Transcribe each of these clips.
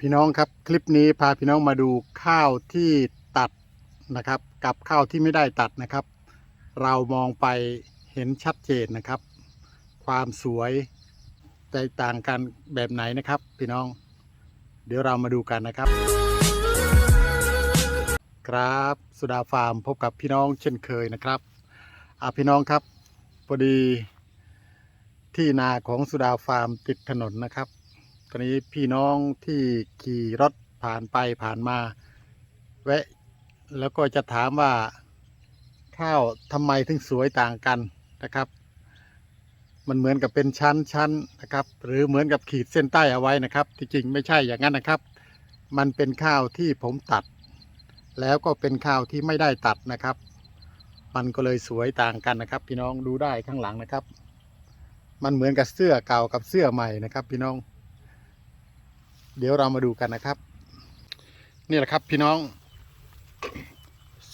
พี่น้องครับคลิปนี้พาพี่น้องมาดูข้าวที่ตัดนะครับ กับข้าวที่ไม่ได้ตัดนะครับ เรามองไปเห็นชัดเจนนะครับ ความสวยแตกต่างกันแบบไหนนะครับ พี่น้อง เดี๋ยวเรามาดูกันนะครับ ครับสุดาฟาร์มพบกับพี่น้องเช่นเคยนะครับอ่าพี่น้องครับพอดีที่นาของสุดาฟาร์มติดถนนนะครับ ตอนนี้พี่น้องที่ขี่รถผ่านไปผ่านมา แวะ แล้วก็จะถามว่าข้าวทำไมถึงสวยต่างกันนะครับ มันเหมือนกับเป็นชั้นชั้นนะครับ หรือเหมือนกับขีดเส้นใต้เอาไว้นะครับ ที่จริงไม่ใช่อย่างนั้นนะครับ มันเป็นข้าวที่ผมตัด แล้วก็เป็นข้าวที่ไม่ได้ตัดนะครับ มันก็เลยสวยต่างกันนะครับ พี่น้องดูได้ข้างหลังนะครับ มันเหมือนกับเสื้อเก่ากับเสื้อใหม่นะครับ พี่น้อง เดี๋ยวเรามาดูกันนะครับ นี่แหละครับพี่น้อง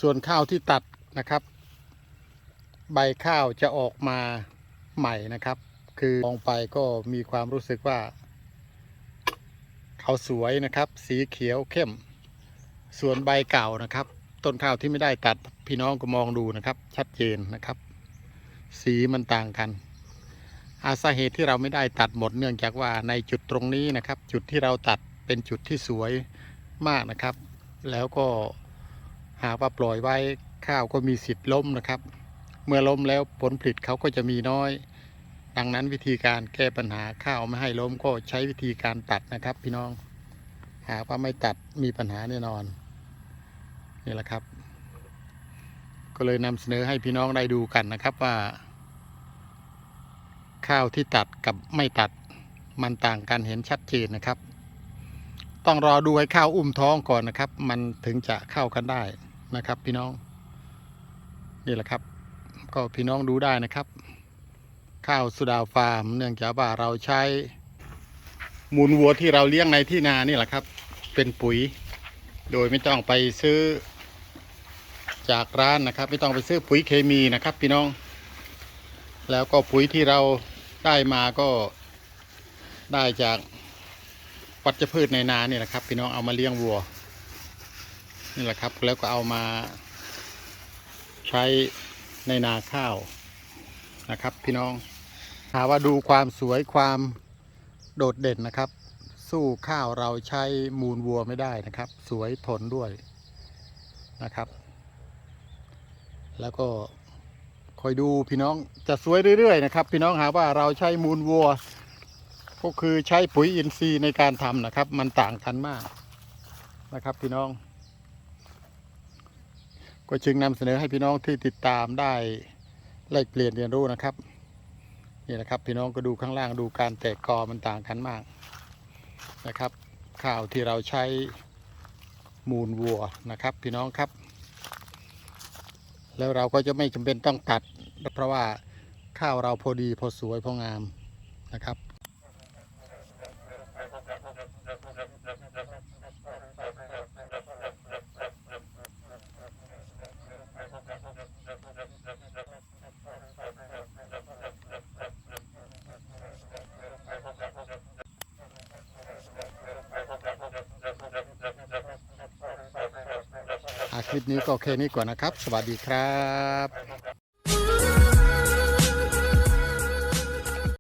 ส่วนข้าวที่ตัดนะครับ ใบข้าวจะออกมาใหม่นะครับ คือมองไปก็มีความรู้สึกว่า เขาสวยนะครับ สีเขียวเข้ม ส่วนใบเก่านะครับ ต้นข้าวที่ไม่ได้ตัดพี่น้องก็มองดูนะครับ ชัดเจนนะครับ สีมันต่างกัน อาสาเหตุที่เราไม่ได้ตัดหมดเนื่องจากว่าในจุดตรงนี้นะครับ จุดที่เราตัดเป็นจุดที่สวยมากนะครับ แล้วก็หากว่าปล่อยไว้ข้าวก็มีสิทธิ์ล้มนะครับ เมื่อล้มแล้วผลผลิตเขาก็จะมีน้อย ดังนั้นวิธีการแก้ปัญหาข้าวไม่ให้ล้มก็ใช้วิธีการตัดนะครับ พี่น้อง หากว่าไม่ตัดมีปัญหาแน่นอนนี่แหละครับ ก็เลยนำเสนอให้พี่น้องได้ดูกันนะครับว่า ข้าวที่ตัดกับไม่ตัดมันต่างกันเห็นชัดเจนนะครับ ต้องรอดูให้ข้าวอุ้มท้องก่อนนะครับ มันถึงจะเข้ากันได้นะครับ พี่น้อง นี่แหละครับ ก็พี่น้องดูได้นะครับ ข้าวสุดาฟาร์ม เนื่องจากว่าเราใช้มูลวัวที่เราเลี้ยงในที่นานี่แหละครับ เป็นปุ๋ย โดยไม่ต้องไปซื้อจากร้านนะครับ ไม่ต้องไปซื้อปุ๋ยเคมีนะครับ พี่น้อง แล้วก็ปุ๋ยที่เรา ได้มาก็ได้จากวัชพืชในนาเนี่แหละครับ พี่น้องเอามาเลี้ยงวัวนี่แหละครับ แล้วก็เอามาใช้ในนาข้าวนะครับ พี่น้องหาว่าดูความสวยความโดดเด่นนะครับ สู้ข้าวเราใช้มูลวัวไม่ได้นะครับ สวยทนด้วยนะครับ แล้วก็ คอยดูพี่น้องจะสวยเรื่อยๆนะครับ พี่น้องหาว่าเราใช้มูลวัว ก็คือใช้ปุ๋ยอินทรีย์ในการทำนะครับ มันต่างกันมากนะครับพี่น้อง ก็จึงนำเสนอให้พี่น้องที่ติดตามได้แลกเปลี่ยนเรียนรู้นะครับนี่นะครับ พี่น้องก็ดูข้างล่างดูการแตกกอมันต่างกันมากนะครับ ข้าวที่เราใช้มูลวัวนะครับ พี่น้องครับ แล้วเราก็จะไม่จำเป็นต้องตัด เพราะว่าข้าวเราพอดีพอสวยพองามนะครับ ลิปนี้ก็แค่นี้ก่อนนะครับ สวัสดีครับ